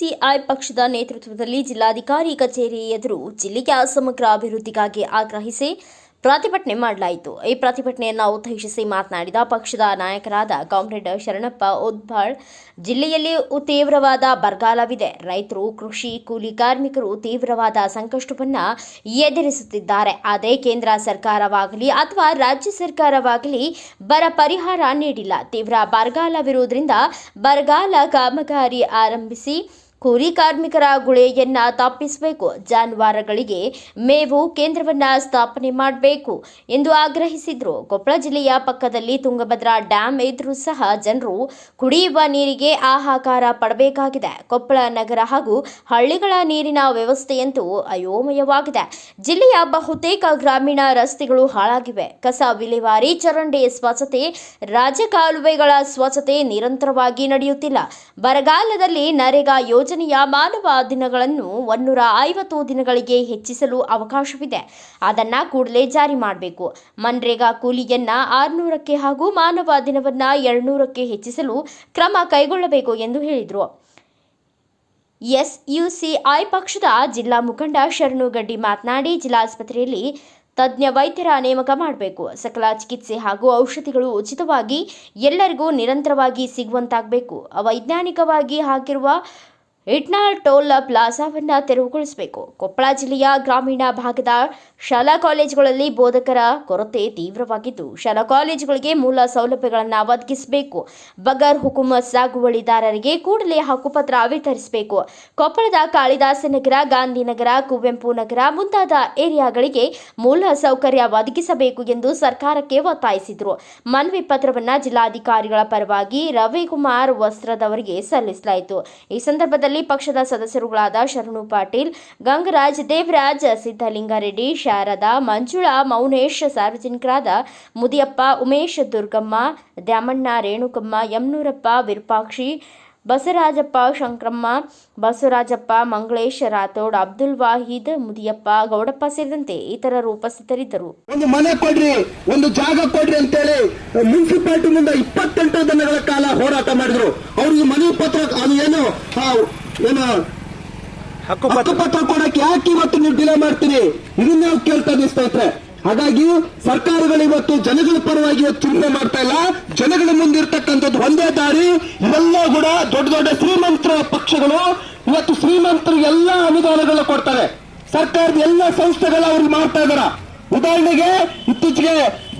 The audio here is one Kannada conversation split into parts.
ಯುಸಿಐ ಪಕ್ಷದ ನೇತೃತ್ವದಲ್ಲಿ ಜಿಲ್ಲಾಧಿಕಾರಿ ಕಚೇರಿ ಎದುರು ಜಿಲ್ಲೆಯ ಸಮಗ್ರ ಅಭಿವೃದ್ಧಿಗಾಗಿ ಆಗ್ರಹಿಸಿ ಪ್ರತಿಭಟನೆ ಮಾಡಲಾಯಿತು. ಈ ಪ್ರತಿಭಟನೆಯನ್ನು ಉದ್ದೇಶಿಸಿ ಮಾತನಾಡಿದ ಪಕ್ಷದ ನಾಯಕರಾದ ಕಾಮ್ರೇಡ್ ಶರಣಪ್ಪ ಉದ್ಭಾಳ್, ಜಿಲ್ಲೆಯಲ್ಲಿ ತೀವ್ರವಾದ ಬರಗಾಲವಿದೆ. ರೈತರು, ಕೃಷಿ, ಕೂಲಿ ಕಾರ್ಮಿಕರು ತೀವ್ರವಾದ ಸಂಕಷ್ಟವನ್ನು ಎದುರಿಸುತ್ತಿದ್ದಾರೆ. ಆದರೆ ಕೇಂದ್ರ ಸರ್ಕಾರವಾಗಲಿ ಅಥವಾ ರಾಜ್ಯ ಸರ್ಕಾರವಾಗಲಿ ಬರ ಪರಿಹಾರ ನೀಡಿಲ್ಲ. ತೀವ್ರ ಬರಗಾಲವಿರುವುದರಿಂದ ಬರಗಾಲ ಕಾಮಗಾರಿ ಆರಂಭಿಸಿ ಕೂಲಿ ಕಾರ್ಮಿಕರ ಗುಳೆಯನ್ನ ತಪ್ಪಿಸಬೇಕು. ಜಾನುವಾರುಗಳಿಗೆ ಮೇವು, ಕೇಂದ್ರವನ್ನ ಸ್ಥಾಪನೆ ಮಾಡಬೇಕು ಎಂದು ಆಗ್ರಹಿಸಿದ್ರು. ಕೊಪ್ಪಳ ಜಿಲ್ಲೆಯ ಪಕ್ಕದಲ್ಲಿ ತುಂಗಭದ್ರಾ ಡ್ಯಾಂ ಇದ್ರೂ ಸಹ ಜನರು ಕುಡಿಯುವ ನೀರಿಗೆ ಆಹಾಕಾರ ಪಡಬೇಕಾಗಿದೆ. ಕೊಪ್ಪಳ ನಗರ ಹಾಗೂ ಹಳ್ಳಿಗಳ ನೀರಿನ ವ್ಯವಸ್ಥೆಯಂತೂ ಅಯೋಮಯವಾಗಿದೆ. ಜಿಲ್ಲೆಯ ಬಹುತೇಕ ಗ್ರಾಮೀಣ ರಸ್ತೆಗಳು ಹಾಳಾಗಿವೆ. ಕಸ ವಿಲೇವಾರಿ, ಚರಂಡಿ ಸ್ವಚ್ಛತೆ, ರಾಜಕಾಲುವೆಗಳ ಸ್ವಚ್ಛತೆ ನಿರಂತರವಾಗಿ ನಡೆಯುತ್ತಿಲ್ಲ. ಬರಗಾಲದಲ್ಲಿ ನರೇಗಾ ಯೋಜನೆಯ ಮಾನವ ದಿನಗಳನ್ನು ಒನ್ನೂರ ಐವತ್ತು ದಿನಗಳಿಗೆ ಹೆಚ್ಚಿಸಲು ಅವಕಾಶವಿದೆ. ಅದನ್ನ ಕೂಡಲೇ ಜಾರಿ ಮಾಡಬೇಕು. ಮನ್ರೇಗಾ ಕೂಲಿಯನ್ನ ಆರುನೂರಕ್ಕೆ ಹಾಗೂ ಮಾನವ ದಿನವನ್ನ ಎರಡ್ನೂರಕ್ಕೆ ಹೆಚ್ಚಿಸಲು ಕ್ರಮ ಕೈಗೊಳ್ಳಬೇಕು ಎಂದು ಹೇಳಿದರು. ಎಸ್ಯುಸಿಐ ಪಕ್ಷದ ಜಿಲ್ಲಾ ಮುಖಂಡ ಶರಣು ಗಡ್ಡಿ ಮಾತನಾಡಿ, ಜಿಲ್ಲಾಸ್ಪತ್ರೆಯಲ್ಲಿ ತಜ್ಞ ವೈದ್ಯರ ನೇಮಕ ಮಾಡಬೇಕು. ಸಕಲ ಚಿಕಿತ್ಸೆ ಹಾಗೂ ಔಷಧಿಗಳು ಉಚಿತವಾಗಿ ಎಲ್ಲರಿಗೂ ನಿರಂತರವಾಗಿ ಸಿಗುವಂತಾಗಬೇಕು. ಅವೈಜ್ಞಾನಿಕವಾಗಿ ಹಾಕಿರುವ ಇಟ್ನಾಳ್ ಟೋಲ್ ಪ್ಲಾಜಾವನ್ನು ತೆರವುಗೊಳಿಸಬೇಕು. ಕೊಪ್ಪಳ ಜಿಲ್ಲೆಯ ಗ್ರಾಮೀಣ ಭಾಗದ ಶಾಲಾ ಕಾಲೇಜುಗಳಲ್ಲಿ ಬೋಧಕರ ಕೊರತೆ ತೀವ್ರವಾಗಿದ್ದು, ಶಾಲಾ ಕಾಲೇಜುಗಳಿಗೆ ಮೂಲ ಸೌಲಭ್ಯಗಳನ್ನು ಒದಗಿಸಬೇಕು. ಬಗರ್ ಹುಕುಂ ಸಾಗುವಳಿದಾರರಿಗೆ ಕೂಡಲೇ ಹಕ್ಕುಪತ್ರ ವಿತರಿಸಬೇಕು. ಕೊಪ್ಪಳದ ಕಾಳಿದಾಸ ನಗರ ಗಾಂಧಿನಗರ ಕುವೆಂಪು ನಗರ ಮುಂತಾದ ಏರಿಯಾಗಳಿಗೆ ಮೂಲ ಸೌಕರ್ಯ ಒದಗಿಸಬೇಕು ಎಂದು ಸರ್ಕಾರಕ್ಕೆ ಒತ್ತಾಯಿಸಿದರು. ಮನವಿ ಪತ್ರವನ್ನು ಜಿಲ್ಲಾಧಿಕಾರಿಗಳ ಪರವಾಗಿ ರವಿಕುಮಾರ್ ವಸ್ತ್ರದವರಿಗೆ ಸಲ್ಲಿಸಲಾಯಿತು. ಈ ಸಂದರ್ಭದಲ್ಲಿ ಪಕ್ಷದ ಸದಸ್ಯರುಗಳಾದ ಶರಣು ಪಾಟೀಲ್, ಗಂಗರಾಜ್ ದೇವರಾಜ್ ಸಿದ್ದಲಿಂಗಾರೆಡ್ಡಿ ಶಾರದಾ, ಮಂಜುಳಾ, ಮೌನೇಶ್, ಸಾರ್ವಜನಿಕರಾದ ಮುದಿಯಪ್ಪ, ಉಮೇಶ್, ದುರ್ಗಮ್ಮ, ದ್ಯಾಮಣ್ಣ, ರೇಣುಕಮ್ಮ ಯಮನೂರಪ್ಪ ವಿರೂಪಾಕ್ಷಿ, ಬಸವರಾಜಪ್ಪ, ಶಂಕ್ರಮ್ಮ, ಬಸವರಾಜಪ್ಪ, ಮಂಗಳೇಶ್, ರಾಥೋಡ್, ಅಬ್ದುಲ್ ವಾಹಿದ್, ಮುದಿಯಪ್ಪ, ಗೌಡಪ್ಪ ಸೇರಿದಂತೆ ಇತರರು ಉಪಸ್ಥಿತರಿದ್ದರು. ಒಂದು ಮನೆ ಕೊಡ್ರಿ, ಒಂದು ಜಾಗ ಕೊಡ್ರಿ ಅಂತೇಳಿ ಮುನ್ಸಿಪಾಲಿಟಿ ಮುಂದೆ ಇಪ್ಪತ್ತೆಂಟು ದಿನಗಳ ಕಾಲ ಹೋರಾಟ ಮಾಡಿದ್ರು. ಅವ್ರಿಗೆ ಮನವಿ ಪತ್ರ, ಅದು ಏನು ಏನು? ಹಕ್ಕುಪತ್ರ. ಕೊಡಕ್ಕೆ ಯಾಕೆ ಇವತ್ತು ನೀವು ಡಿಲೇ ಮಾಡ್ತೀರಿ? ಇದನ್ನ ನಾವು ಕೇಳ್ತಾ ಇದ್ದೀವಿ ಸ್ನೇಹಿತರೆ? ಹಾಗಾಗಿ ಸರ್ಕಾರಗಳು ಇವತ್ತು ಜನಗಳ ಪರವಾಗಿ ಇವತ್ತು ಚಿಂತನೆ ಮಾಡ್ತಾ ಇಲ್ಲ. ಜನಗಳ ಮುಂದಿರ್ತಕ್ಕಂಥದ್ದು ಒಂದೇ ದಾರಿ. ಇವೆಲ್ಲ ಕೂಡ ದೊಡ್ಡ ದೊಡ್ಡ ಶ್ರೀಮಂತರ ಪಕ್ಷಗಳು ಇವತ್ತು ಶ್ರೀಮಂತರು ಎಲ್ಲ ಅನುದಾನಗಳನ್ನ ಕೊಡ್ತಾರೆ. ಸರ್ಕಾರದ ಎಲ್ಲ ಸಂಸ್ಥೆಗಳು ಅವ್ರಿಗೆ ಮಾಡ್ತಾ ಇದಾರ. ಉದಾಹರಣೆಗೆ ಇತ್ತೀಚೆಗೆ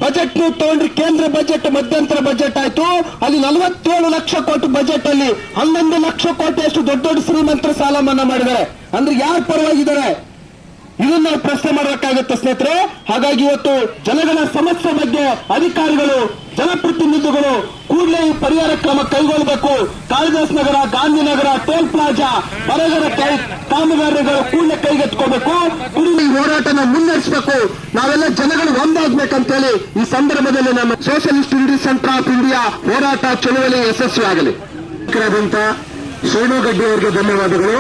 ಬಜೆಟ್ ನೀವು ತಗೊಂಡ್ರಿ. ಕೇಂದ್ರ ಬಜೆಟ್, ಮಧ್ಯಂತರ ಬಜೆಟ್ ಆಯ್ತು. ಅಲ್ಲಿ ನಲವತ್ತೇಳು ಲಕ್ಷ ಕೋಟಿ ಬಜೆಟ್ ಅಲ್ಲಿ ಹನ್ನೊಂದು ಲಕ್ಷ ಕೋಟಿ ಅಷ್ಟು ದೊಡ್ಡ ದೊಡ್ಡ ಶ್ರೀಮಂತರ ಸಾಲ ಮನ್ನಾ ಮಾಡಿದ್ದಾರೆ. ಅಂದ್ರೆ ಯಾರು ಪರವಾಗಿದ್ದಾರೆ? ಇದನ್ನ ಪ್ರಶ್ನೆ ಮಾಡಬೇಕಾಗುತ್ತೆ ಸ್ನೇಹಿತರೆ. ಹಾಗಾಗಿ ಇವತ್ತು ಜನಗಳ ಸಮಸ್ಯೆ ಬಗ್ಗೆ ಅಧಿಕಾರಿಗಳು, ಜನಪ್ರತಿನಿಧಿಗಳು ಕೂಡಲೇ ಈ ಪರಿಹಾರ ಕ್ರಮ ಕೈಗೊಳ್ಳಬೇಕು. ಕಾಳಿದಾಸ್ ನಗರ ಗಾಂಧಿನಗರ ಟೋಲ್ ಪ್ಲಾಜಾ, ಬರಗರ ಕಾಮಗಾರಿಗಳು ಕೂಡಲೇ ಕೈಗೆತ್ಕೋಬೇಕು ಕೂಡಲೇ ಹೋರಾಟನ ಮುನ್ನಡೆಸಬೇಕು. ನಾವೆಲ್ಲ ಜನಗಳು ಒಂದಾಗ್ಬೇಕಂತೇಳಿ ಈ ಸಂದರ್ಭದಲ್ಲಿ ನಮ್ಮ socialist unity centre of India ಹೋರಾಟ ಚಳುವಳಿ ಯಶಸ್ವಿಯಾಗಲಿ. ಶೋನು ಗಡ್ಡಿ ಅವರಿಗೆ ಧನ್ಯವಾದಗಳು.